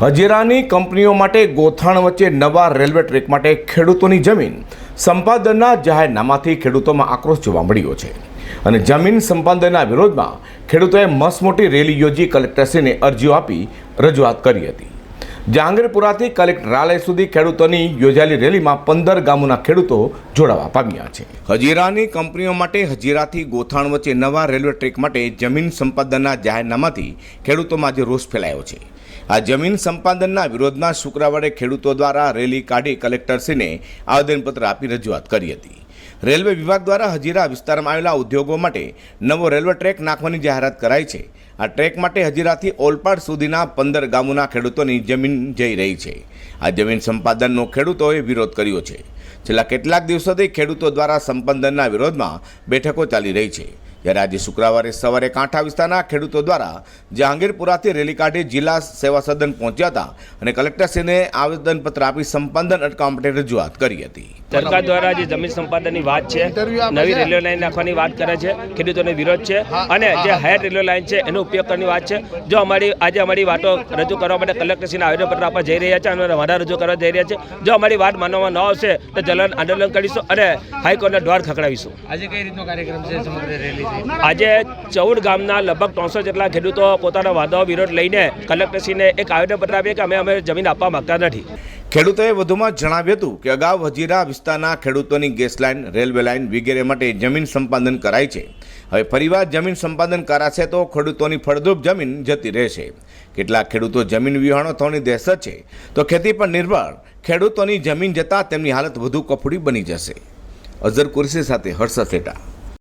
હજીરાની કંપનીઓ માટે ગોથાણ વચ્ચે નવા રેલવે ટ્રેક માટે ખેડૂતોની જમીન સંપાદનના જાહેરનામાથી ખેડૂતોમાં આક્રોશ જોવા મળ્યો છે. અને જમીન સંપાદનના વિરોધમાં ખેડૂતોએ મસમોટી રેલી યોજી કલેક્ટરશ્રીને અરજીઓ આપી રજૂઆત કરી હતી. જહાંગીરપુરાથી કલેક્ટરાલય સુધી ખેડૂતોની યોજાયેલી રેલીમાં પંદર ગામોના ખેડૂતો જોડાવા પામ્યા છે. હજીરાની કંપનીઓ માટે હજીરાથી ગોથાણ વચ્ચે નવા રેલવે ટ્રેક માટે જમીન સંપાદનના જાહેરનામાથી ખેડૂતોમાં આજે રોષ ફેલાયો છે. આ જમીન સંપાદનના વિરોધમાં શુક્રવારે ખેડૂતો દ્વારા રેલી કાઢી કલેક્ટરશ્રીને આવેદનપત્ર આપી રજૂઆત કરી હતી. રેલવે વિભાગ દ્વારા હજીરા વિસ્તારમાં આવેલા ઉદ્યોગો માટે નવો રેલવે ટ્રેક નાખવાની જાહેરાત કરાઈ છે. આ ટ્રેક માટે હજીરાથી ઓલપાડ સુધીના પંદર ગામોના ખેડૂતોની જમીન જઈ રહી છે. આ જમીન સંપાદનનો ખેડૂતોએ વિરોધ કર્યો છે. છેલ્લા કેટલાક દિવસોથી ખેડૂતો દ્વારા સંપાદનના વિરોધમાં બેઠકો ચાલી રહી છે. જ્યારે આજે શુક્રવારે સવારે કાંઠા વિસ્તારના ખેડૂતો દ્વારા જહાંગીરપુરાથી રેલી કાઢી જિલ્લા સેવા સદન પહોંચ્યા હતા અને કલેક્ટરશ્રીને આવેદનપત્ર આપી સંપાદન અટકાવવા માટે રજૂઆત કરી હતી. સરકાર દ્વારા જે જમીન સંપાદનની વાત છે નવી રેલવે લાઈન નાખવાની વાત કરે છે ખેડૂતોને વિરોધ છે અને જે હાયર રેલવે લાઈન છે એનો ઉપયોગ કરવાની વાત છે. જો અમારી આજે અમારી વાતો રજૂ કરવા માટે કલેક્ટરશ્રીને આવેદનપત્ર આપવા જઈ રહ્યા છે અને વાડા રજૂ કરવા જઈ રહ્યા છે જો અમારી વાત માનવામાં ન આવશે તો જલન આંદોલન કરીશું અને હાઈકોર્ટના દ્વાર ખખડાવીશું. આજે કઈ રીતનો કાર્યક્રમ છે સમગ્ર રેલી આજે ચૌદ ગામના લગભગ ત્રણસો જેટલા ખેડૂતો પોતાના વાદાઓ વિરોધ લઈને કલેક્ટરશ્રીને એક આવેદનપત્ર આપીએ કે અમે અમે જમીન આપવા માંગતા નથી. ખેડૂતોએ વધુમાં જણાવ્યું હતું કે અગાઉ હજીરા વિસ્તારના ખેડૂતોની ગેસ લાઇન, રેલવે લાઇન વગેરે માટે જમીન સંપાદન કરાઈ છે. હવે ફરીવાર જમીન સંપાદન કરાશે તો ખેડૂતોની ફળદ્રુપ જમીન જતી રહેશે. કેટલાક ખેડૂતો જમીન વિહોણો થવાની દહેશત છે. તો ખેતી પર નિર્ભર. ખેડૂતોની જમીન જતાં તેમની હાલત વધુ કફોડી બની જશે. અઝર કુરશી સાથે હર્ષ સેટા.